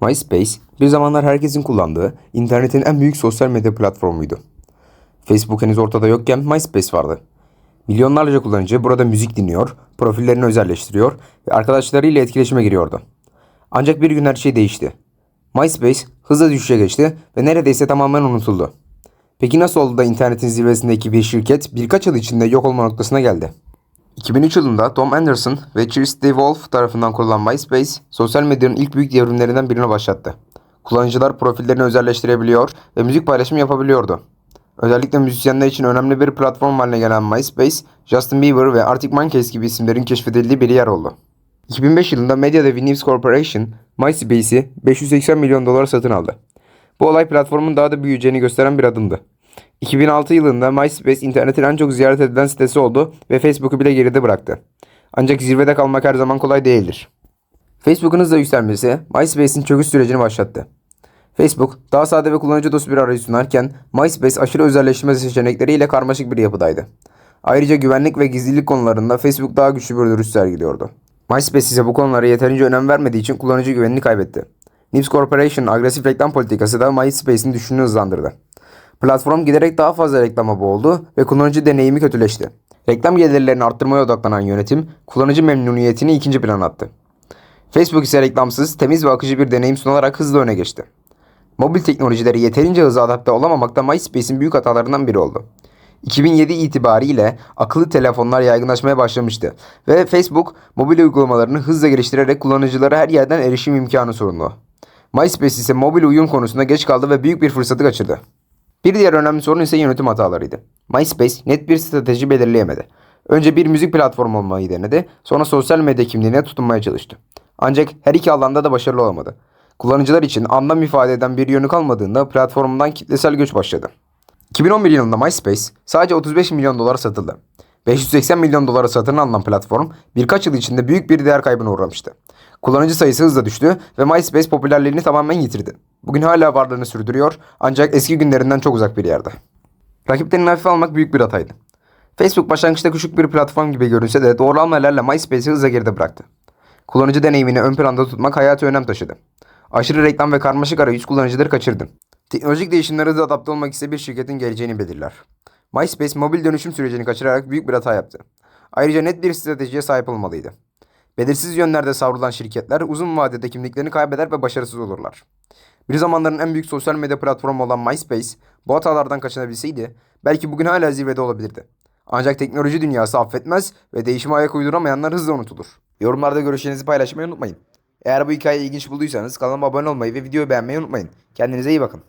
MySpace bir zamanlar herkesin kullandığı internetin en büyük sosyal medya platformuydu. Facebook henüz ortada yokken MySpace vardı. Milyonlarca kullanıcı burada müzik dinliyor, profillerini özelleştiriyor ve arkadaşlarıyla etkileşime giriyordu. Ancak bir gün her şey değişti. MySpace hızla düşüşe geçti ve neredeyse tamamen unutuldu. Peki nasıl oldu da internetin zirvesindeki bir şirket birkaç yıl içinde yok olma noktasına geldi? 2003 yılında Tom Anderson ve Chris DeWolf tarafından kurulan MySpace, sosyal medyanın ilk büyük devrimlerinden birini başlattı. Kullanıcılar profillerini özelleştirebiliyor ve müzik paylaşımı yapabiliyordu. Özellikle müzisyenler için önemli bir platform haline gelen MySpace, Justin Bieber ve Arctic Monkeys gibi isimlerin keşfedildiği bir yer oldu. 2005 yılında Media News Corporation, MySpace'i 580 milyon dolara satın aldı. Bu olay platformun daha da büyüyeceğini gösteren bir adımdı. 2006 yılında MySpace internetin en çok ziyaret edilen sitesi oldu ve Facebook'u bile geride bıraktı. Ancak zirvede kalmak her zaman kolay değildir. Facebook'un hızla yükselmesi MySpace'in çöküş sürecini başlattı. Facebook daha sade ve kullanıcı dostu bir arayüz sunarken MySpace aşırı özelleştirme seçenekleriyle karmaşık bir yapıdaydı. Ayrıca güvenlik ve gizlilik konularında Facebook daha güçlü bir duruş sergiliyordu. MySpace ise bu konulara yeterince önem vermediği için kullanıcı güvenini kaybetti. News Corporation'ın agresif reklam politikası da MySpace'in düşüşünü hızlandırdı. Platform giderek daha fazla reklama boğuldu ve kullanıcı deneyimi kötüleşti. Reklam gelirlerini arttırmaya odaklanan yönetim, kullanıcı memnuniyetini ikinci plana attı. Facebook ise reklamsız, temiz ve akıcı bir deneyim sunarak hızla öne geçti. Mobil teknolojileri yeterince hızlı adapte olamamakta MySpace'in büyük hatalarından biri oldu. 2007 itibariyle akıllı telefonlar yaygınlaşmaya başlamıştı ve Facebook mobil uygulamalarını hızla geliştirerek kullanıcılara her yerden erişim imkanı sundu. MySpace ise mobil uyum konusunda geç kaldı ve büyük bir fırsatı kaçırdı. Bir diğer önemli sorun ise yönetim hatalarıydı. MySpace net bir strateji belirleyemedi. Önce bir müzik platformu olmayı denedi, sonra sosyal medya kimliğine tutunmaya çalıştı. Ancak her iki alanda da başarılı olamadı. Kullanıcılar için anlam ifade eden bir yönü kalmadığında platformundan kitlesel göç başladı. 2011 yılında MySpace sadece 35 milyon dolara satıldı. 580 milyon dolara satın alınan platform birkaç yıl içinde büyük bir değer kaybına uğramıştı. Kullanıcı sayısı hızla düştü ve MySpace popülerliğini tamamen yitirdi. Bugün hala varlığını sürdürüyor ancak eski günlerinden çok uzak bir yerde. Rakiplerini hafife almak büyük bir hataydı. Facebook başlangıçta küçük bir platform gibi görünse de doğru hamlelerle MySpace'i hızla geride bıraktı. Kullanıcı deneyimini ön planda tutmak hayati önem taşıdı. Aşırı reklam ve karmaşık arayüz kullanıcıları kaçırdı. Teknolojik değişimlere hızlı adapte olmak ise bir şirketin geleceğini belirler. MySpace mobil dönüşüm sürecini kaçırarak büyük bir hata yaptı. Ayrıca net bir stratejiye sahip olmalıydı. Belirsiz yönlerde savrulan şirketler uzun vadede kimliklerini kaybeder ve başarısız olurlar. Bir zamanların en büyük sosyal medya platformu olan MySpace bu hatalardan kaçınabilseydi belki bugün hala zirvede olabilirdi. Ancak teknoloji dünyası affetmez ve değişime ayak uyduramayanlar hızla unutulur. Yorumlarda görüşlerinizi paylaşmayı unutmayın. Eğer bu hikayeyi ilginç bulduysanız kanalıma abone olmayı ve videoyu beğenmeyi unutmayın. Kendinize iyi bakın.